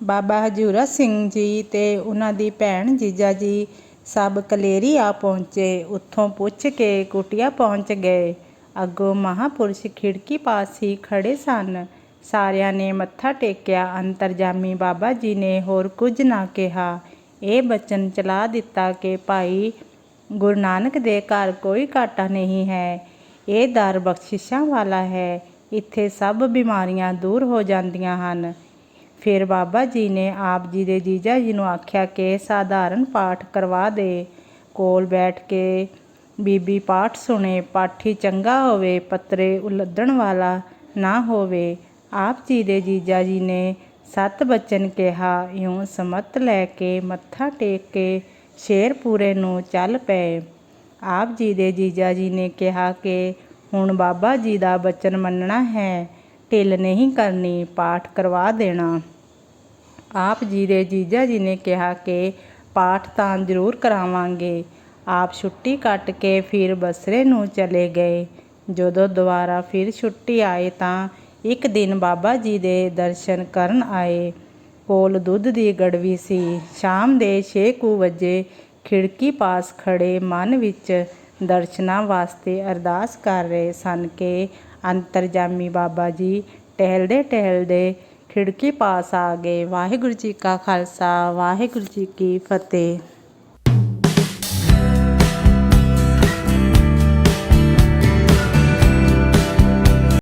ਬਾਬਾ ਹਜੂਰਾ ਸਿੰਘ ਜੀ ਤੇ ਉਹਨਾਂ ਦੀ ਭੈਣ ਜੀਜਾ ਜੀ ਸਭ ਕਲੇਰੀ ਆ ਪਹੁੰਚੇ। ਉੱਥੋਂ ਪੁੱਛ ਕੇ ਕੁਟੀਆ ਪਹੁੰਚ ਗਏ। ਅੱਗੋਂ ਮਹਾਪੁਰਸ਼ ਖਿੜਕੀ ਪਾਸ ਹੀ ਖੜੇ ਸਨ। ਸਾਰਿਆਂ ਨੇ ਮੱਥਾ ਟੇਕਿਆ। ਅੰਤਰਜਾਮੀ ਬਾਬਾ ਜੀ ਨੇ ਹੋਰ ਕੁਝ ਨਾ ਕਿਹਾ। ਇਹ ਬਚਨ ਚਲਾ ਦਿੱਤਾ ਕਿ ਭਾਈ ਗੁਰੂ ਨਾਨਕ ਦੇ ਘਰ ਕੋਈ ਘਾਟਾ ਨਹੀਂ ਹੈ। ਇਹ ਦਰ ਬਖਸ਼ਿਸ਼ਾਂ ਵਾਲਾ ਹੈ। ਇੱਥੇ ਸਭ ਬਿਮਾਰੀਆਂ ਦੂਰ ਹੋ ਜਾਂਦੀਆਂ ਹਨ। ਫਿਰ ਬਾਬਾ ਜੀ ਨੇ ਆਪ ਜੀ ਦੇ ਜੀਜਾ ਜੀ ਨੂੰ ਆਖਿਆ ਕਿ ਸਾਧਾਰਨ ਪਾਠ ਕਰਵਾ ਦੇ। ਕੋਲ ਬੈਠ ਕੇ ਬੀਬੀ ਪਾਠ ਸੁਣੇ, ਪਾਠੀ ਚੰਗਾ ਹੋਵੇ, ਪੱਤਰੇ ਉਲੱਦਣ ਵਾਲਾ ਨਾ ਹੋਵੇ। ਆਪ ਜੀ ਦੇ ਜੀਜਾ ਜੀ ਨੇ ਸਤ ਬਚਨ ਕਿਹਾ, ਇਉਂ ਸਮਤ ਲੈ ਕੇ ਮੱਥਾ ਟੇਕ ਕੇ ਸ਼ੇਰਪੂਰੇ ਨੂੰ ਚੱਲ ਪਏ। ਆਪ ਜੀ ਦੇ ਜੀਜਾ ਜੀ ਨੇ ਕਿਹਾ ਕਿ ਹੁਣ ਬਾਬਾ ਜੀ ਦਾ ਬਚਨ ਮੰਨਣਾ ਹੈ, ਢਿੱਲ ਨਹੀਂ ਕਰਨੀ, ਪਾਠ ਕਰਵਾ ਦੇਣਾ। ਆਪ ਜੀ ਦੇ ਜੀਜਾ ਜੀ ਨੇ ਕਿਹਾ ਕਿ ਪਾਠ ਤਾਂ ਜ਼ਰੂਰ ਕਰਾਵਾਂਗੇ। ਆਪ ਛੁੱਟੀ ਕੱਟ ਕੇ ਫਿਰ ਬਸਰੇ ਨੂੰ ਚਲੇ ਗਏ। ਜਦੋਂ ਦੁਬਾਰਾ ਫਿਰ ਛੁੱਟੀ ਆਏ ਤਾਂ ਇੱਕ ਦਿਨ ਬਾਬਾ ਜੀ ਦੇ ਦਰਸ਼ਨ ਕਰਨ ਆਏ। ਕੋਲ ਦੁੱਧ ਦੀ ਗੜਵੀ ਸੀ। ਸ਼ਾਮ ਦੇ 6 ਕੁ ਵਜੇ ਖਿੜਕੀ ਪਾਸ ਖੜੇ ਮਨ ਵਿੱਚ ਦਰਸ਼ਨਾਂ ਵਾਸਤੇ ਅਰਦਾਸ ਕਰ ਰਹੇ ਸਨ ਕਿ ਅੰਤਰਜਾਮੀ ਬਾਬਾ ਜੀ ਟਹਿਲਦੇ ਟਹਿਲਦੇ ਖਿੜਕੀ ਪਾਸ ਆ ਗਏ। ਵਾਹਿਗੁਰੂ ਜੀ ਕਾ ਖਾਲਸਾ ਵਾਹਿਗੁਰੂ ਜੀ ਕੀ ਫਤਿਹ।